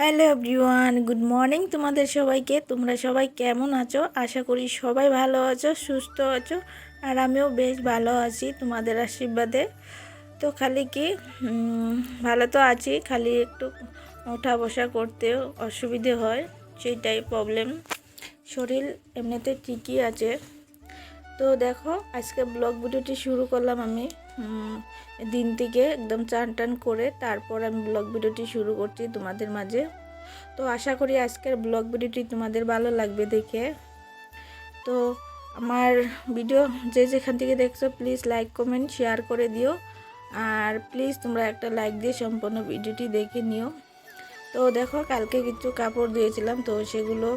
Hello everyone, good morning তোমাদের সবাইকে। তোমরা সবাই কেমন আছো? আশা করি সবাই ভালো আছো, সুস্থ আছো, আর আমিও বেশ ভালো আছি তোমাদের আশীর্বাদে। তো খালি কি ভালো তো আছি, খালি একটু ওঠা বসা করতে অসুবিধে হয়, সেইটাই প্রবলেম শরীর এমনিতে ঠিকই আছে। তো দেখো, আজকে ব্লগ ভিডিওটি শুরু করলাম আমি। দিন থেকে একদম চান টান করে তারপর আমি ব্লগ ভিডিওটি শুরু করছি তোমাদের মাঝে। তো আশা করি আজকের ব্লগ ভিডিওটি তোমাদের ভালো লাগবে দেখে। তো আমার ভিডিও যে যেখান থেকে দেখছ প্লিজ লাইক কমেন্ট শেয়ার করে দিও। আর প্লিজ তোমরা একটা লাইক দিয়ে সম্পূর্ণ ভিডিওটি দেখে নিও। তো দেখো, কালকে কিছু কাপড় দিয়েছিলাম তো সেগুলো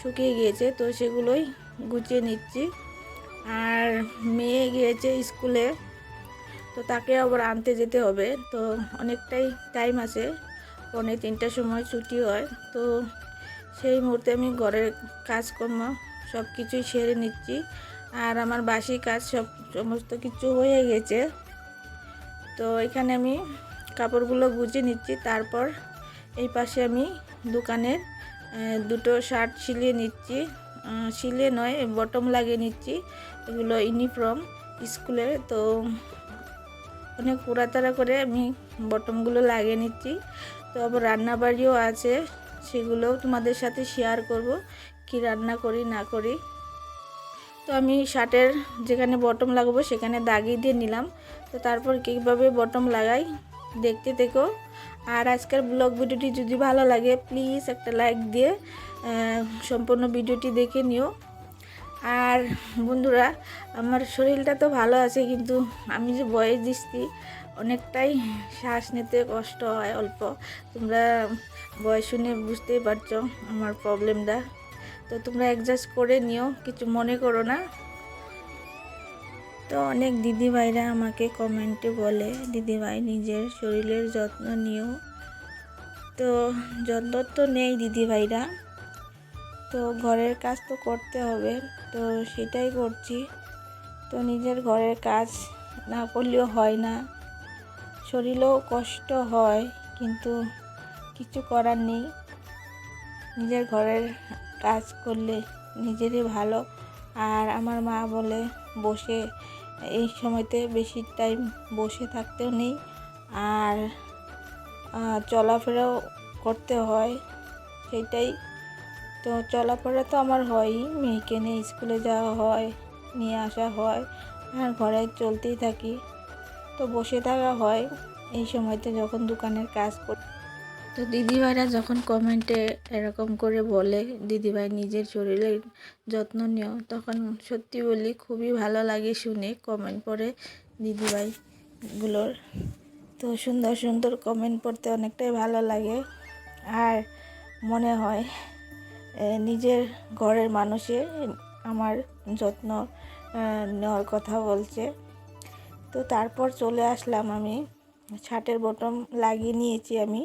শুকিয়ে গিয়েছে, তো সেগুলোই গুছিয়ে নিচ্ছি। আর মেয়ে গিয়েছে স্কুলে। তো তাকে আবার আনতে যেতে হবে। তো অনেকটাই টাইম আছে, পৌনে তিনটার সময় ছুটি হয়। তো সেই মুহূর্তে আমি ঘরের কাজকর্ম সব কিছুই সেরে নিচ্ছি। আর আমার বাসি কাজ সব সমস্ত কিছু হয়ে গেছে। তো এখানে আমি কাপড়গুলো গুছিয়ে নিচ্ছি। তারপর এই পাশে আমি দোকানের দুটো শার্ট সিলিয়ে নিচ্ছি। সিলিয়ে নয়, বটম লাগিয়ে নিচ্ছি। এগুলো ইউনিফর্ম স্কুলের তো অনেক পুরাতারা করে আমি বটমগুলো লাগিয়ে নিচ্ছি। তো আবার রান্নাবাড়িও আছে, সেগুলোও তোমাদের সাথে শেয়ার করব, কি রান্না করি, না করি। তো আমি শার্টের যেখানে বটম লাগাবো সেখানে দাগিয়ে দিয়ে নিলাম। তো তারপর কীভাবে বটম লাগাই দেখতে থেকো। আর আজকের ব্লগ ভিডিওটি যদি ভালো লাগে প্লিজ একটা লাইক দিয়ে সম্পূর্ণ ভিডিওটি দেখে নিও। আর বন্ধুরা, আমার শরীরটা তো ভালো আছে, কিন্তু আমি যে বয়স দিচ্ছি, অনেকটাই শ্বাস নিতে কষ্ট হয় অল্প। তোমরা বয়স শুনে বুঝতেই পারছ আমার প্রবলেমটা। তো তোমরা অ্যাডজাস্ট করে নিও, কিছু মনে করো না। তো অনেক দিদিভাইরা আমাকে কমেন্টে বলে, দিদিভাই, নিজের শরীরের যত্ন নিও। তো যত্ন তো নেই দিদিভাইরা। তো ঘরের কাজ তো করতে হবে, তো সেটাই করছি। তো নিজের ঘরের কাজ না করলেও হয় না। শরীরেও কষ্ট হয়, কিন্তু কিছু করার নেই। নিজের ঘরের কাজ করলে নিজেরই ভালো। আর আমার মা বলে, বসে এই সময়তে বেশি টাইম বসে থাকতেও নেই। আর চলাফেরাও করতে হয়। সেটাই তো চলাফেরা তো আমার হয়ই মেয়েকে নিয়ে স্কুলে যাওয়া হয়, নিয়ে আসা হয়, আর ঘরে চলতেই থাকি। তো বসে থাকা হয়, এই সময়তে যখন দোকানের কাজ কর তো দিদিভাইরা যখন কমেন্টে এরকম করে বলে, দিদিভাই নিজের শরীরের যত্ন নিও, তখন সত্যি বলি খুবই ভালো লাগে শুনে কমেন্ট পড়ে দিদিভাইগুলোর। তো সুন্দর সুন্দর কমেন্ট পড়তে অনেকটাই ভালো লাগে, আর মনে হয় নিজের ঘরের মানুষে আমার যত্ন নেওয়ার কথা বলছে। তো তারপর চলে আসলাম আমি। ছাটের বটম লাগিয়ে নিয়েছি আমি।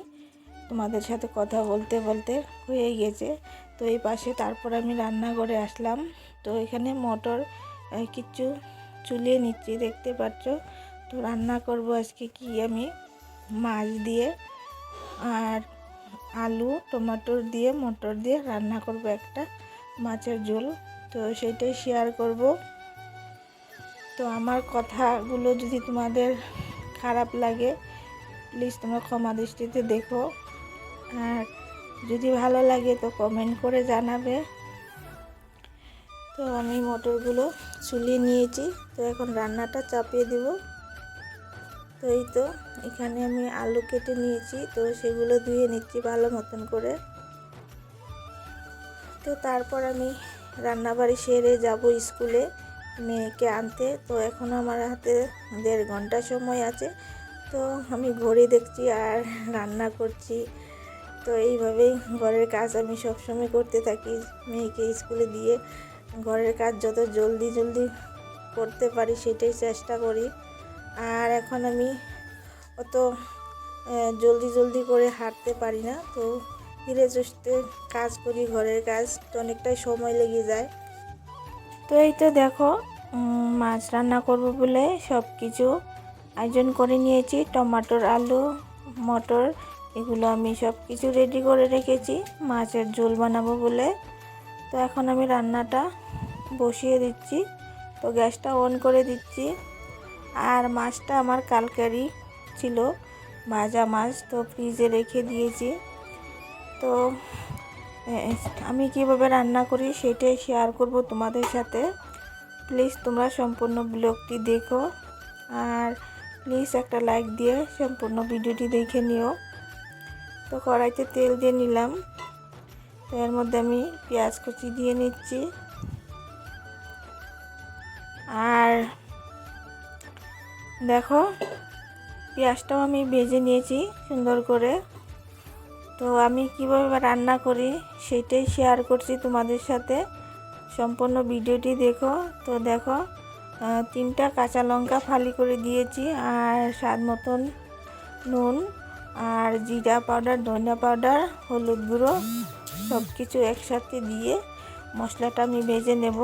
তোমাদের সাথে কথা বলতে বলতে হয়ে গেছে। তো এই পাশে তারপর আমি রান্নাঘরে আসলাম। তো এখানে মটর কিছু চুলিয়ে নিচ্ছি, দেখতে পাচ্ছ? তো রান্না করব আজকে কি আমি? মাছ দিয়ে। আর আলু, টমেটোর দিয়ে, মটর দিয়ে রান্না করব একটা, মাছের ঝোল। তো সেটাই শেয়ার করব। তো আমার কথাগুলো যদি তোমাদের খারাপ লাগে প্লিজ তোমরা ক্ষমা দৃষ্টিতে দেখো। আর যদি ভালো লাগে তো কমেন্ট করে জানাবে। তো আমি মটরগুলো চুলিয়ে নিয়েছি। তো এখন রান্নাটা চাপিয়ে দেব। তো এই তো, এখানে আমি আলু কেটে নিয়েছি, তো সেগুলো ধুয়ে নিচ্ছি ভালো মতন করে। তো তারপর আমি রান্নাবাড়ি সেরে যাব স্কুলে মেয়েকে আনতে। তো এখন আমার হাতে দেড় ঘণ্টা সময় আছে, তো আমি ঘড়ি দেখছি আর রান্না করছি। তো এইভাবেই ঘরের কাজ আমি সবসময় করতে থাকি, মেয়েকে স্কুলে দিয়ে। ঘরের কাজ যত জলদি জলদি করতে পারি সেটাই চেষ্টা করি। আর এখন আমি অত জলদি জলদি করে হাঁটতে পারি না। তো ধীরে সুস্থে কাজ করি, ঘরের কাজ। তো অনেকটাই সময় লেগে যায়। তো এই তো দেখো মাছ রান্না করব বলে সব কিছু আয়োজন করে নিয়েছি। টমাটোর আলু, মটর, এগুলো আমি সব কিছু রেডি করে রেখেছি। মাছের ঝোল বানাবো বলে। তো এখন আমি রান্নাটা বসিয়ে দিচ্ছি। তো গ্যাসটা অন করে দিচ্ছি। আর মাছটা আমার কালকারি ছিল। ভাজা মাছ তো ফ্রিজে রেখে দিয়েছি। তো আমি কীভাবে রান্না করি সেটাই শেয়ার করব তোমাদের সাথে। প্লিজ তোমরা সম্পূর্ণ ব্লগটি দেখো। আর প্লিজ একটা লাইক দিয়ে সম্পূর্ণ ভিডিওটি দেখে নিও। তো কড়াইতে তেল দিয়ে নিলাম। তো এর মধ্যে আমি পেঁয়াজ কুচি দিয়ে নিচ্ছি। আর দেখো, পেঁয়াজটাও আমি ভেজে নিয়েছি সুন্দর করে। তো আমি কীভাবে রান্না করি সেটাই শেয়ার করছি তোমাদের সাথে। সম্পূর্ণ ভিডিওটি দেখো। তো দেখো তিনটা কাঁচা লঙ্কা ফালি করে দিয়েছি আর স্বাদ মতন নুন আর জিরা পাউডার, ধনিয়া পাউডার, হলুদ গুঁড়ো সব কিছু একসাথে দিয়ে মশলাটা আমি ভেজে নেব।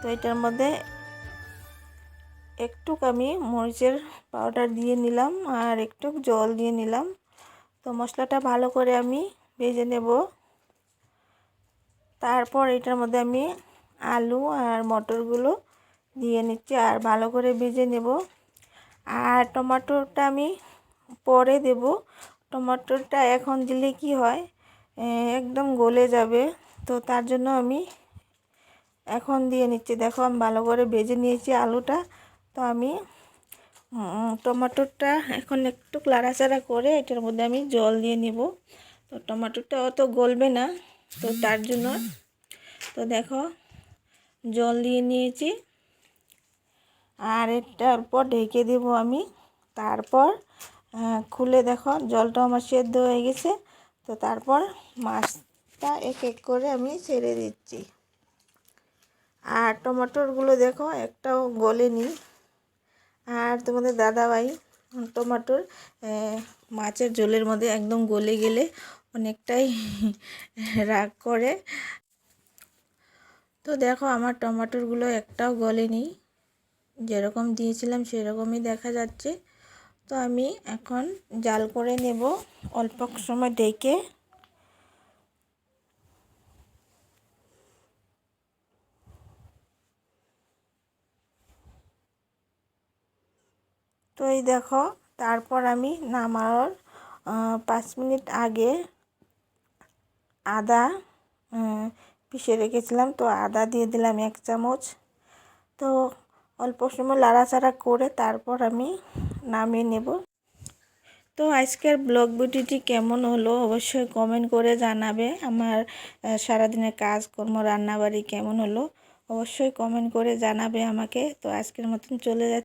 তো এটার মধ্যে একটুক আমি মরিচের পাউডার দিয়ে নিলাম আর একটু জল দিয়ে নিলাম। তো মশলাটা ভালো করে আমি ভেজে নেব। তারপর এটার মধ্যে আমি আলু আর মটরগুলো দিয়ে নিচ্ছি আর ভালো করে ভেজে নেব। আর টমেটোটা আমি পরে দেব। টমেটোটা এখন দিলে কি হয় একদম গলে যাবে। তো তার জন্য আমি এখন দিয়ে নিচ্ছি। দেখো আমি ভালো করে ভেজে নিয়েছি আলুটা। তো আমি টমেটোটা এখন একটু লাড়াচাড়া করে এটার মধ্যে আমি জল দিয়ে নিব। তো টমেটোটা অত গলবে না, তো তার জন্য, তো দেখো, জল দিয়ে নিয়েছি। আর এটার পর ঢেকে দেব আমি। তারপর খুলে দেখো জলটা আমার সেদ্ধ হয়ে গেছে। তো তারপর মাছটা এক এক করে আমি ছেড়ে দিচ্ছি। আর টমেটোরগুলো দেখো, একটাও গলেনি। আর তোমাদের দাদাভাই টমেটোর মাছের ঝোলের মধ্যে একদম গলে গেলে অনেকটাই রাগ করে। তো দেখো আমার টমাটোরগুলো একটাও গলেনি। যেরকম দিয়েছিলাম সেরকমই দেখা যাচ্ছে। তো আমি এখন জাল করে নেব, অল্প সময় ডেকে তো এই দেখো, তারপর আমি নামার পাঁচ মিনিট আগে আদা পিষে রেখেছিলাম। তো আদা দিয়ে দিলাম এক চামচ। তো অল্প সময় লাড়াচাড়া করে তারপর আমি নামিয়ে নেব। তো আজকের ব্লগ ভিডিওটি কেমন হলো অবশ্যই কমেন্ট করে জানাবে। আমার সারাদিনের কাজকর্ম, রান্নাবাড়ি কেমন হলো অবশ্যই কমেন্ট করে জানাবে আমাকে। তো আজকের মতন চলে যাচ্ছে।